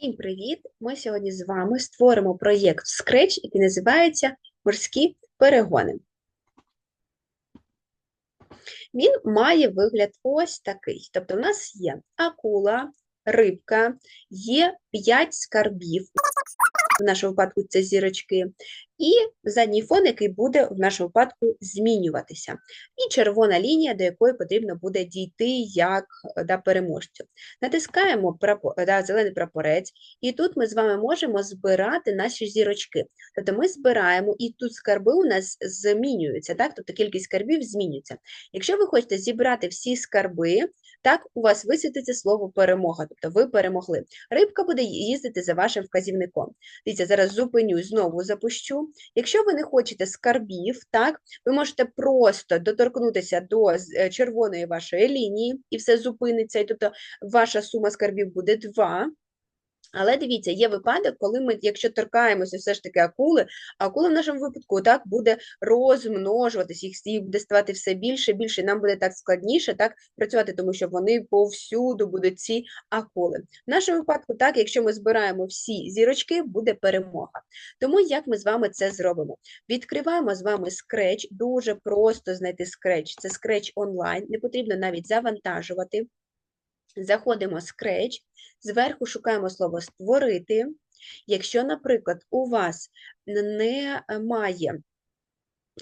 Всім привіт! Ми сьогодні з вами створимо проєкт в Scratch, який називається Морські перегони. Він має вигляд ось такий. Тобто, в нас є акула, рибка, є 5 скарбів, в нашому випадку це зірочки, і задній фон, який буде в нашому випадку змінюватися. І червона лінія, до якої потрібно буде дійти як да, переможцю. Натискаємо да, зелений прапорець, і тут ми з вами можемо збирати наші зірочки. Тобто ми збираємо, і тут скарби у нас змінюються, так? тобто кількість скарбів змінюється. Якщо ви хочете зібрати всі скарби, так у вас висвітиться слово перемога, тобто ви перемогли. Рибка буде їздити за вашим вказівником. Дивіться, зараз зупиню, знову запущу. Якщо ви не хочете скарбів, так, ви можете просто доторкнутися до е, червоної вашої лінії, і все зупиниться, і тобто ваша сума скарбів буде 2. Але дивіться, є випадок, коли ми, якщо торкаємося все ж таки акули, акула в нашому випадку так буде розмножуватися, їх буде ставати все більше, більше, і нам буде так складніше так працювати, тому що вони повсюду будуть ці акули. В нашому випадку, так, якщо ми збираємо всі зірочки, буде перемога. Тому як ми з вами це зробимо? Відкриваємо з вами Scratch, дуже просто знайти Scratch. Це Scratch онлайн, не потрібно навіть завантажувати. Заходимо Scratch, зверху шукаємо слово створити. Якщо, наприклад, у вас немає,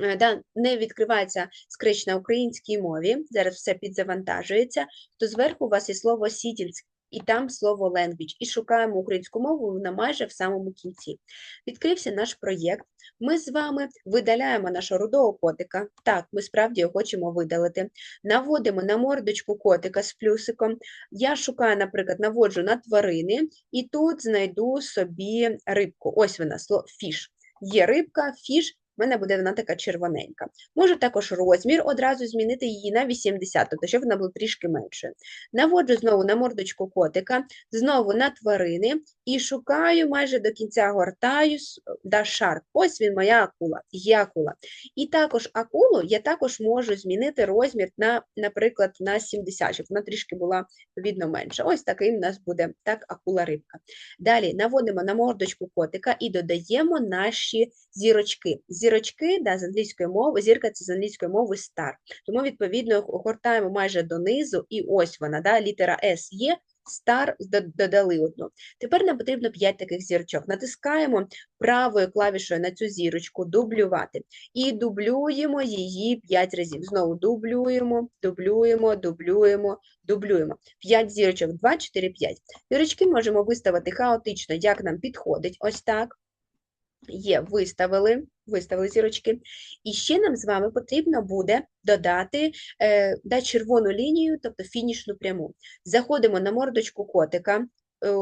е, да, не відкривається Scratch на українській мові, зараз все підзавантажується, то зверху у вас є слово Settings, і там слово language, і шукаємо українську мову вона майже в самому кінці. Відкрився наш проєкт. Ми з вами видаляємо нашого рудого котика. Так, ми справді його хочемо видалити. Наводимо на мордочку котика з плюсиком. Я шукаю, наприклад, наводжу на тварини, і тут знайду собі рибку. Ось вона, слово фіш. Є рибка, фіш, в мене буде вона така червоненька. Можу також розмір одразу змінити її на 80, тобто, щоб вона була трішки меншою. Наводжу знову на мордочку котика, знову на тварини і шукаю майже до кінця гортаю да. Ось він, моя акула, є. І також акулу я також можу змінити розмір, на, наприклад, на 70, щоб вона трішки була відповідно менша. Ось такий у нас буде так акула-рибка. Далі наводимо на мордочку котика і додаємо наші зірочки зірочки да, з англійської мови, зірка це з англійської мови star. Тому, відповідно, огортаємо майже донизу, і ось вона, да, літера S є, Star додали одну. Тепер нам потрібно 5 таких зірочок. Натискаємо правою клавішою на цю зірочку дублювати. І дублюємо її 5 разів. Знову дублюємо, дублюємо, дублюємо, дублюємо. 5 зірочок, 2, 4, 5. Зірочки можемо виставити хаотично, як нам підходить. Ось так. Є, виставили, виставили зірочки. І ще нам з вами потрібно буде додати е, да, червону лінію, тобто фінішну пряму. Заходимо на мордочку котика, е,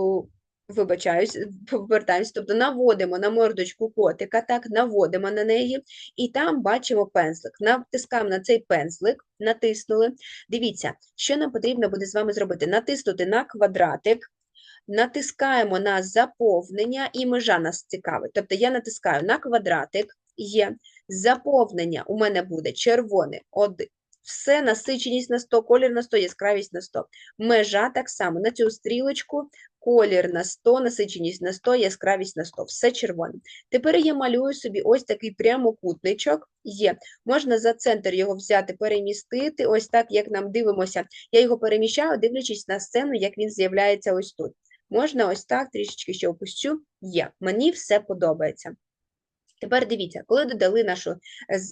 вибачаюсь, повертаємось, тобто наводимо на мордочку котика, так, наводимо на неї, і там бачимо пензлик. Натискаємо на цей пензлик, натиснули. Дивіться, що нам потрібно буде з вами зробити: натиснути на квадратик натискаємо на заповнення, і межа нас цікавить. Тобто я натискаю на квадратик, є заповнення, у мене буде червоне, один. Все, насиченість на 100, колір на 100, яскравість на 100. Межа так само. На цю стрілочку колір на 100, насиченість на 100, яскравість на 100. Все червоне. Тепер я малюю собі ось такий прямокутничок. Є. Можна за центр його взяти, перемістити, ось так, як нам дивимося. Я його переміщаю, дивлячись на сцену, як він з'являється ось тут. Можна ось так трішечки ще опущу. Є. Мені все подобається. Тепер дивіться, коли додали нашу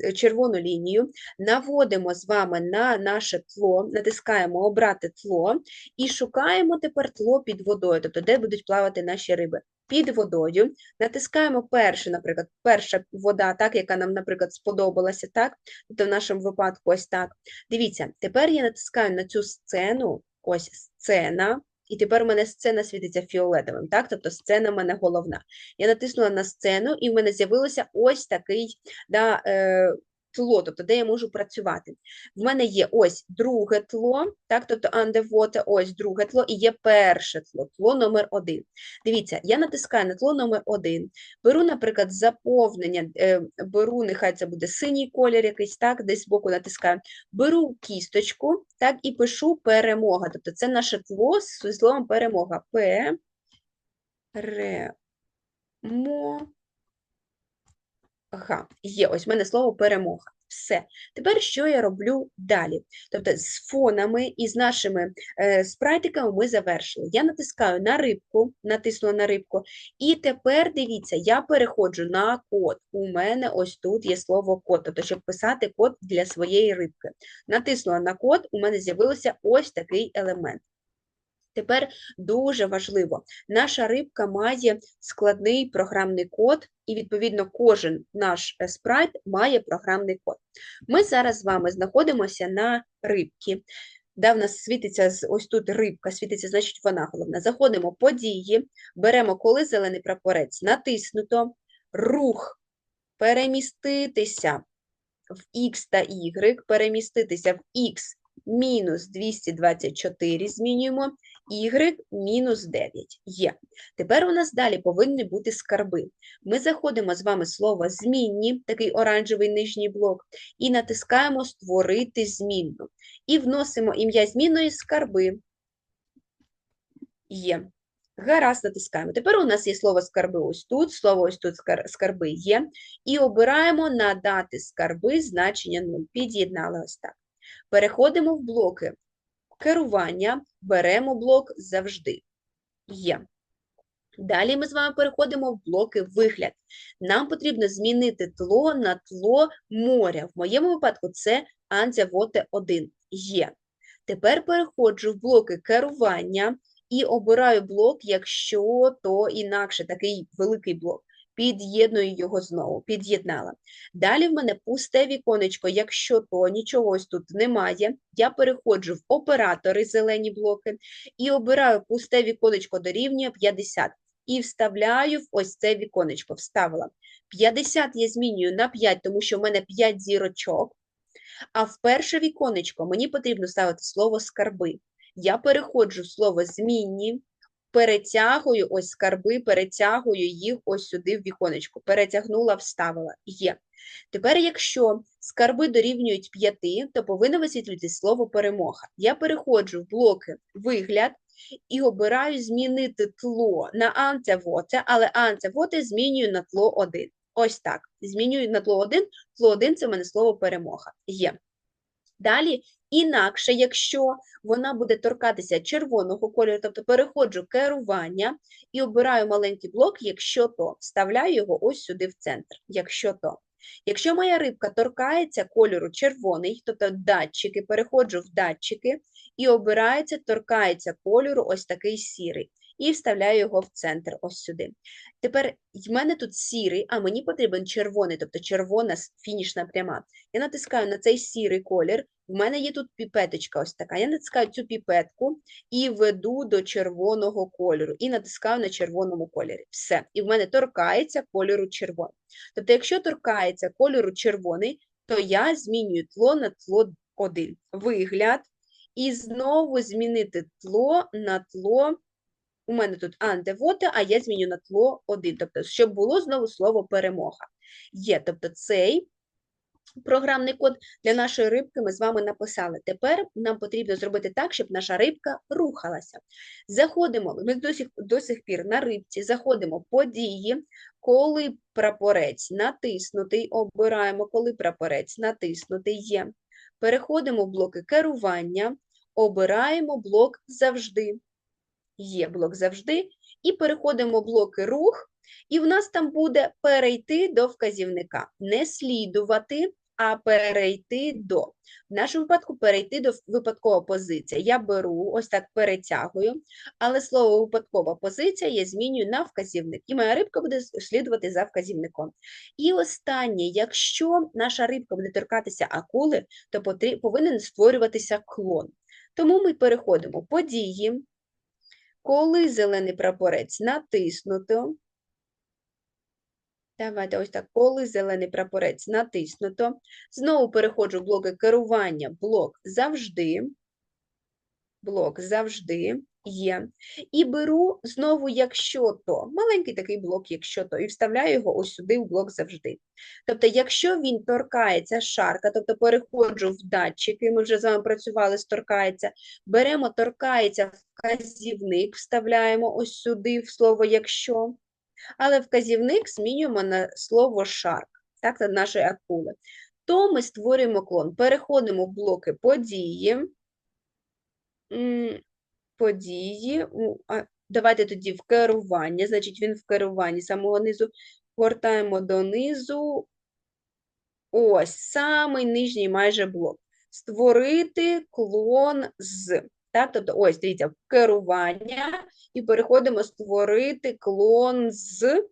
е, червону лінію, наводимо з вами на наше тло, натискаємо Обрати тло і шукаємо тепер тло під водою, тобто де будуть плавати наші риби. Під водою, натискаємо першу, наприклад, перша вода, так, яка нам, наприклад, сподобалася, так, тобто в нашому випадку ось так. Дивіться, тепер я натискаю на цю сцену, ось сцена, і тепер у мене сцена світиться фіолетовим, так? Тобто сцена в мене головна. Я натиснула на сцену, і в мене з'явилося ось такий да, е, тло, тобто де я можу працювати. В мене є ось друге тло, так, тобто underwater, ось друге тло, і є перше тло, тло номер один. Дивіться, я натискаю на тло номер один, беру, наприклад, заповнення, е, беру, нехай це буде синій колір якийсь, так, десь збоку натискаю, беру кісточку, так, і пишу перемога. Тобто це наше тло з словом перемога. П. Перемога. Є, ось в мене слово перемога. Все. Тепер що я роблю далі? Тобто з фонами і з нашими е, спрайтиками ми завершили. Я натискаю на рибку, натиснула на рибку, і тепер дивіться, я переходжу на код. У мене ось тут є слово код, тобто, щоб писати код для своєї рибки. Натиснула на код, у мене з'явився ось такий елемент. Тепер дуже важливо, наша рибка має складний програмний код, і, відповідно, кожен наш спрайт має програмний код. Ми зараз з вами знаходимося на рибці, де в нас світиться ось тут рибка, світиться, значить, вона головна. Заходимо події, беремо коли зелений прапорець, натиснуто, рух, переміститися. В X та Y, переміститися в X мінус 224 змінюємо, y мінус 9 є. Тепер у нас далі повинні бути скарби. Ми заходимо з вами слово змінні, такий оранжевий нижній блок, і натискаємо Створити змінну. І вносимо ім'я змінної скарби. Є. Гаразд, натискаємо. Тепер у нас є слово скарби ось тут, слово ось тут скарби є. І обираємо надати скарби значення 0. Під'єднали ось так. Переходимо в блоки керування, беремо блок завжди. Є. Далі ми з вами переходимо в блоки вигляд. Нам потрібно змінити тло на тло моря. В моєму випадку це Анзявоте 1. Є. Тепер переходжу в блоки керування і обираю блок, якщо то інакше, такий великий блок. Під'єдную його знову, під'єднала. Далі в мене пусте віконечко, якщо то нічого ось тут немає, я переходжу в оператори зелені блоки і обираю пусте віконечко дорівнює 50 і вставляю в ось це віконечко. Вставила. 50 я змінюю на 5, тому що в мене 5 зірочок, а в перше віконечко мені потрібно ставити слово скарби. Я переходжу в слово змінні, перетягую ось скарби, перетягую їх ось сюди в віконечко. Перетягнула, вставила. Є. Тепер, якщо скарби дорівнюють 5, то повинно висвітлювати слово перемога. Я переходжу в блоки вигляд і обираю змінити тло на антивоте, але антивоте змінюю на тло 1. Ось так. Змінюю на тло 1. Тло 1 – це в мене слово перемога. Є. Далі, інакше, якщо вона буде торкатися червоного кольору, тобто переходжу керування і обираю маленький блок, якщо то, вставляю його ось сюди в центр, якщо то. Якщо моя рибка торкається кольору червоний, тобто датчики, переходжу в датчики і обирається, торкається кольору ось такий сірий. І вставляю його в центр ось сюди. Тепер в мене тут сірий, а мені потрібен червоний, тобто червона фінішна пряма. Я натискаю на цей сірий колір, в мене є тут піпеточка ось така. Я натискаю цю піпетку і веду до червоного кольору, і натискаю на червоному кольорі. Все. І в мене торкається кольору червоний. Тобто, якщо торкається кольору червоний, то я змінюю тло на тло 1. Вигляд. І знову змінити тло на тло. У мене тут антивоте, а я зміню на тло 1. Тобто, щоб було знову слово перемога. Є, тобто цей програмний код для нашої рибки ми з вами написали. Тепер нам потрібно зробити так, щоб наша рибка рухалася. Заходимо, ми до сих, до сих пір на рибці, заходимо події, коли прапорець натиснутий, обираємо, коли прапорець натиснутий є. Переходимо в блоки керування, обираємо блок завжди. Є блок завжди, і переходимо блоки рух, і в нас там буде перейти до вказівника. Не слідувати, а перейти до. В нашому випадку перейти до випадкова позиція. Я беру, ось так перетягую, але слово випадкова позиція я змінюю на вказівник. І моя рибка буде слідувати за вказівником. І останнє, якщо наша рибка буде торкатися акули, то повинен створюватися клон. Тому ми переходимо події. Коли зелений прапорець натиснуто, давайте ось так, коли зелений прапорець натиснуто, знову переходжу в блоки керування, блок завжди, блок завжди, Є. І беру знову, якщо то, маленький такий блок, якщо то, і вставляю його ось сюди в блок завжди. Тобто, якщо він торкається шарка, тобто переходжу в датчики, ми вже з вами працювали з торкається, беремо торкається вказівник, вставляємо ось сюди в слово якщо, але вказівник змінюємо на слово шарк, так, на нашої акули. То ми створюємо клон, переходимо в блоки події. Події. Давайте тоді в керування, значить він в керуванні самого низу. Гортаємо донизу. Ось, самий нижній майже блок. Створити клон з. Так, тобто, ось, дивіться, керування і переходимо створити клон з.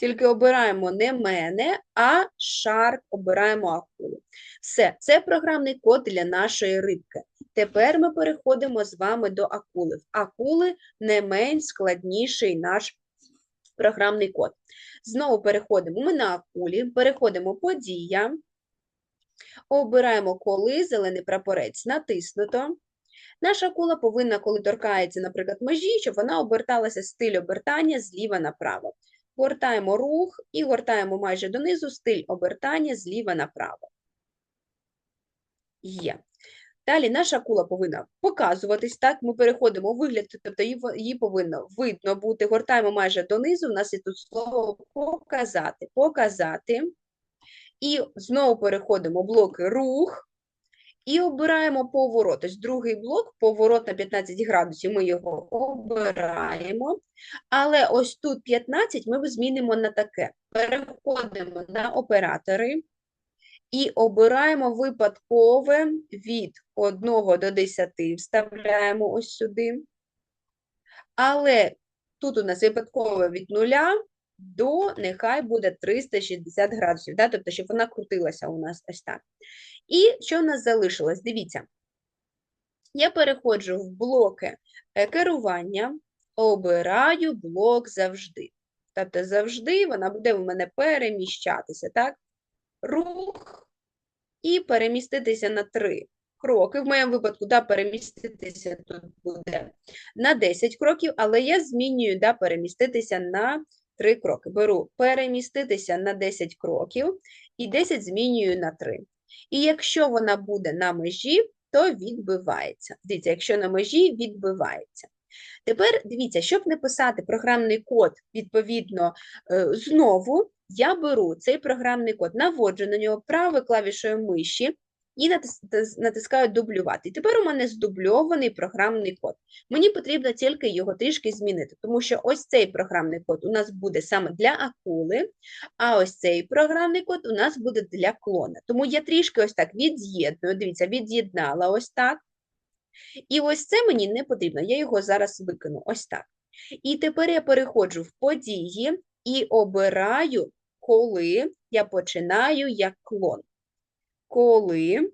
Тільки обираємо не мене, а шарк обираємо акулу. Все, це програмний код для нашої рибки. Тепер ми переходимо з вами до акули. В акули не менш складніший наш програмний код. Знову переходимо ми на акулі, переходимо подія, обираємо коли, зелений прапорець натиснуто. Наша акула повинна, коли торкається, наприклад, межі, щоб вона оберталася стиль обертання зліва направо. Гортаємо рух і гортаємо майже донизу стиль обертання зліва направо. Є. Далі наша акула повинна показуватись, так, ми переходимо у вигляд, тобто її, повинно видно бути, гортаємо майже донизу, у нас є тут слово показати, показати. І знову переходимо блоки рух і обираємо поворот. Тобто другий блок, поворот на 15 градусів, ми його обираємо. Але ось тут 15 ми змінимо на таке. Переходимо на оператори і обираємо випадкове від 1 до 10, вставляємо ось сюди. Але тут у нас випадкове від 0 до, нехай буде 360 градусів, да? тобто, щоб вона крутилася у нас ось так. І що в нас залишилось? Дивіться. Я переходжу в блоки е, керування, обираю блок завжди. Тобто завжди вона буде в мене переміщатися, так? Рух і переміститися на 3 кроки. В моєму випадку, да, переміститися тут буде на 10 кроків, але я змінюю, да, переміститися на 3 кроки. Беру переміститися на 10 кроків і 10 змінюю на 3. І якщо вона буде на межі, то відбивається. Дивіться, якщо на межі, відбивається. Тепер дивіться, щоб не писати програмний код, відповідно, е, знову я беру цей програмний код, наводжу на нього правою клавішою миші і натискаю дублювати. І тепер у мене здубльований програмний код. Мені потрібно тільки його трішки змінити, тому що ось цей програмний код у нас буде саме для акули, а ось цей програмний код у нас буде для клона. Тому я трішки ось так від'єдную, дивіться, від'єднала ось так. І ось це мені не потрібно, я його зараз викину, ось так. І тепер я переходжу в події і обираю, коли я починаю як клон. Коли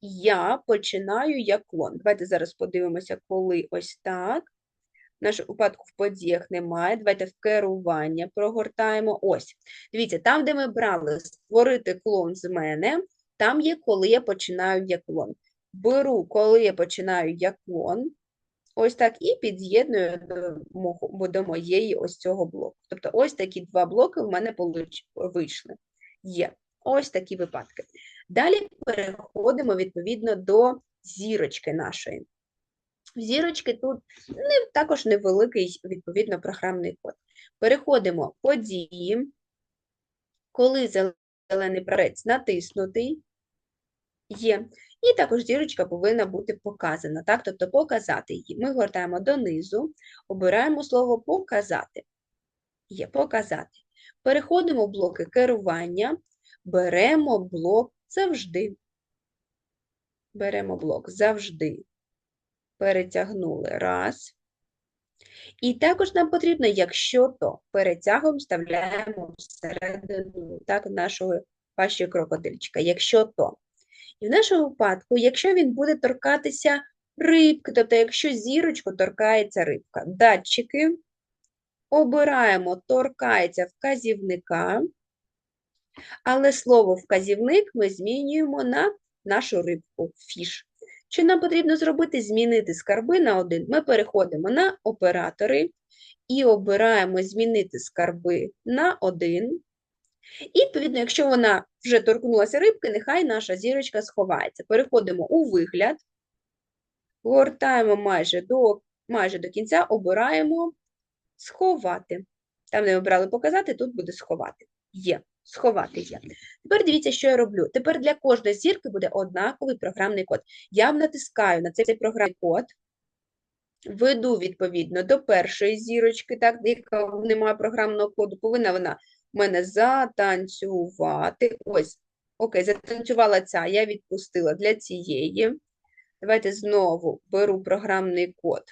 я починаю як клон. Давайте зараз подивимося, коли ось так. В нашому випадку в подіях немає. Давайте в керування прогортаємо. Ось. Дивіться, там, де ми брали створити клон з мене, там є, коли я починаю як клон. Беру, коли я починаю як клон, ось так, і під'єдную до, до моєї ось цього блоку. Тобто ось такі два блоки в мене вийшли. Є. Ось такі випадки. Далі переходимо відповідно до зірочки нашої. Зірочки тут не, також невеликий, відповідно, програмний код. Переходимо події, коли зелений прорець натиснутий, є. І також зірочка повинна бути показана, так? Тобто показати її. Ми гортаємо донизу, обираємо слово показати. Є показати. Переходимо в блоки керування, беремо блок завжди. Беремо блок завжди. Перетягнули раз. І також нам потрібно, якщо то, перетягуємо, вставляємо всередину так, нашої пащі крокодильчика, якщо то. І в нашому випадку, якщо він буде торкатися рибки, тобто якщо зірочку торкається рибка, датчики, обираємо торкається вказівника, але слово вказівник ми змінюємо на нашу рибку фіш. Що нам потрібно зробити? Змінити скарби на один. Ми переходимо на оператори і обираємо змінити скарби на один. І, відповідно, якщо вона вже торкнулася рибки, нехай наша зірочка сховається. Переходимо у вигляд, гортаємо майже до, майже до кінця, обираємо сховати. Там, де ми обрали показати, тут буде сховати. Є. Сховати є. Тепер дивіться, що я роблю. Тепер для кожної зірки буде однаковий програмний код. Я натискаю на цей програмний код, веду відповідно до першої зірочки, так, яка немає програмного коду, повинна вона в мене затанцювати. Ось, окей, затанцювала ця, я відпустила для цієї. Давайте знову беру програмний код,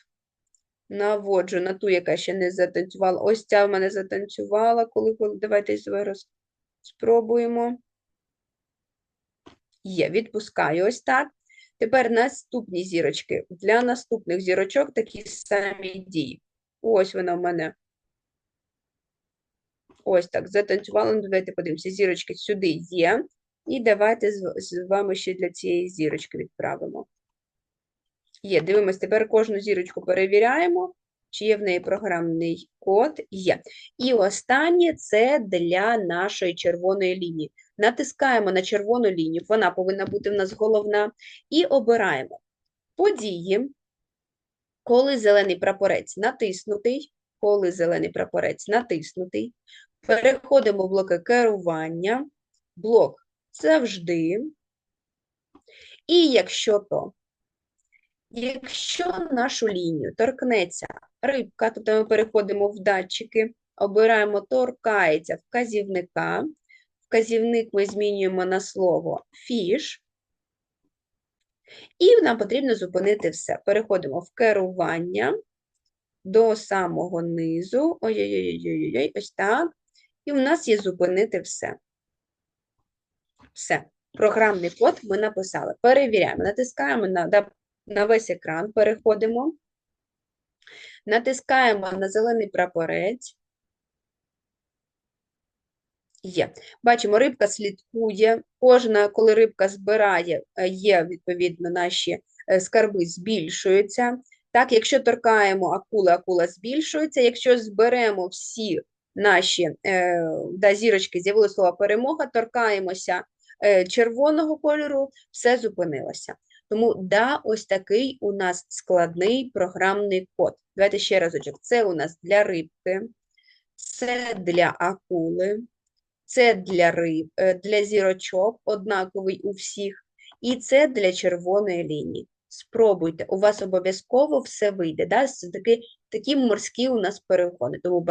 наводжу на ту, яка ще не затанцювала. Ось ця в мене затанцювала, коли, давайте зараз спробуємо. Є, відпускаю ось так. Тепер наступні зірочки. Для наступних зірочок такі самі дії. Ось вона в мене. Ось так, затанцювала. Ну, давайте подивимося, зірочки сюди є. І давайте з, вами ще для цієї зірочки відправимо. Є, дивимось, тепер кожну зірочку перевіряємо, чи є в неї програмний код. Є. І останнє це для нашої червоної лінії. Натискаємо на червону лінію, вона повинна бути в нас головна, і обираємо події, коли зелений прапорець натиснутий, коли зелений прапорець натиснутий, переходимо в блоки керування, блок завжди. І якщо то, якщо нашу лінію торкнеться рибка, тобто ми переходимо в датчики, обираємо торкається вказівника, вказівник ми змінюємо на слово fish, і нам потрібно зупинити все. Переходимо в керування до самого низу. Ой-ой-ой, ось так. І у нас є зупинити все. Все. Програмний код ми написали. Перевіряємо. Натискаємо на, на весь екран, переходимо. Натискаємо на зелений прапорець. Є. Бачимо, рибка слідкує. Кожна, коли рибка збирає, е, є, відповідно, наші е, скарби збільшуються. Так, якщо торкаємо акули, акула збільшується. Якщо зберемо всі наші е, да, зірочки, з'явилося слово перемога, торкаємося е, червоного кольору, все зупинилося. Тому, да, ось такий у нас складний програмний код. Давайте ще разочок. Це у нас для рибки, це для акули. Це для риб, для зірочок, однаковий у всіх, і це для червоної лінії. Спробуйте, у вас обов'язково все вийде. Да? Такі, такі морські у нас перегони. Тому.